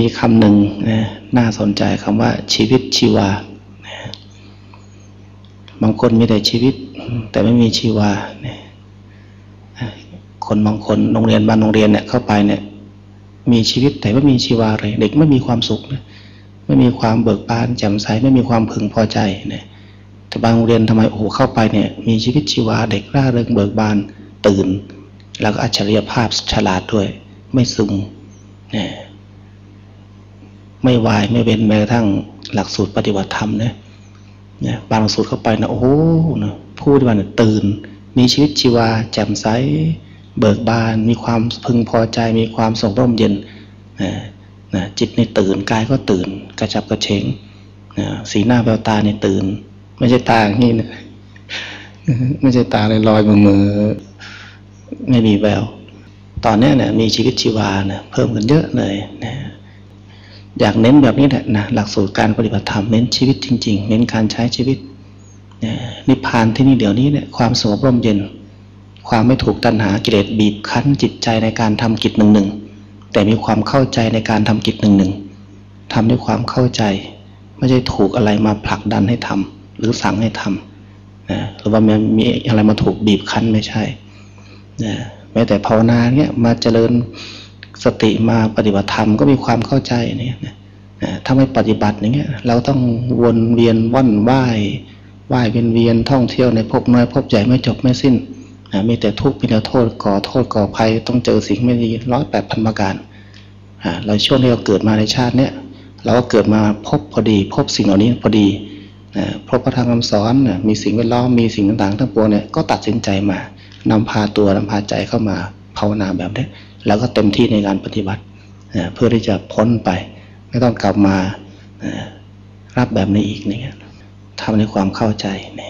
มีคำหนึ่งนะน่าสนใจคำว่าชีวิตชีวา บางคนมีแต่ชีวิต แต่ไม่มีชีวา คนบางคนโรงเรียนบางโรงเรียนเนี่ยเข้าไปเนี่ยมีชีวิตแต่ไม่มีชีวาเลยเด็กไม่มีความสุขนะไม่มีความเบิกบานแจ่มใสไม่มีความพึงพอใจนี่ยแต่บางโรงเรียนทำไมโอ้โหเข้าไปเนี่ย มีชีวิตชีวาเด็กร่าเริงเบิกบานตื่น แล้วก็อัจฉริยภาพฉลาดด้วย ไม่ซึมเนี่ย ไม่วายไม่เว้นแม้กระทั่งหลักสูตรปฏิบัติธรรมเนี่ยเนี่ยบางหลักสูตรเข้าไปนะโอ้โหนะพูดว่านะตื่น มีชีวิตชีวา แจ่มใสเบิกบาน มีความพึงพอใจ มีความสงบร่มเย็นนะนะจิตในตื่นกายก็ตื่น กระจับกระเฉงนะสีหน้าแววตาในตื่น ไม่ใช่ตาอย่างนี้นะไม่ใช่ตาลอยลอยมือมือไม่มีแววตอนนี้เนี่ยมีชีวิตชีวานะเพิ่มกันเยอะเลยนะ อยากเน้นแบบนี้แหละนะหลักสูตรการปฏิบัติธรรมเน้นชีวิตจริง ๆ เน้นการใช้ชีวิตนิพพานที่นี่เดี๋ยวนี้เนี่ยความสงบร่มเย็น ความไม่ถูกตัณหากิเลสบีบคั้นจิตใจในการทำกิจหนึ่งหนึ่งแต่มีความเข้าใจในการทำกิจหนึ่งหนึ่งทำด้วยความเข้าใจ ไม่ใช่ถูกอะไรมาผลักดันให้ทำหรือสั่งให้ทำนะหรือว่ามันมีอะไรมาถูกบีบคั้นไม่ใช่นะแม้แต่ภาวนาเนี่ยมาเจริญ สติมาปฏิบัติธรรมก็มีความเข้าใจเนี่ยถ้าไม่ปฏิบัติอย่างเงี้ย เราต้องวนเวียนว่อนว่ายว่ายเวียนเวียนท่องเที่ยวในภพน้อยภพใหญ่ไม่จบไม่สิ้นมีแต่ทุกข์มีแต่โทษก่อโทษก่อภัยต้องเจอสิ่งไม่ดีร้อยแปดพันประการเราช่วงที่เราเกิดมาในชาติเนี้ยเราก็เกิดมาพบพอดี พบสิ่งเหล่านี้พอดีพบพระธรรมคำสอนมีสิ่งแวดล้อมมีสิ่งต่างๆ ทั้งปวงเนี่ยก็ตัดสินใจมา นำพาตัวนำพาใจเข้ามาภาวนาแบบนี้ แล้วก็เต็มที่ในการปฏิบัติเพื่อที่จะพ้นไป ไม่ต้องกลับมารับแบบนี้อีกนี่ทำในความเข้าใจเนี่ย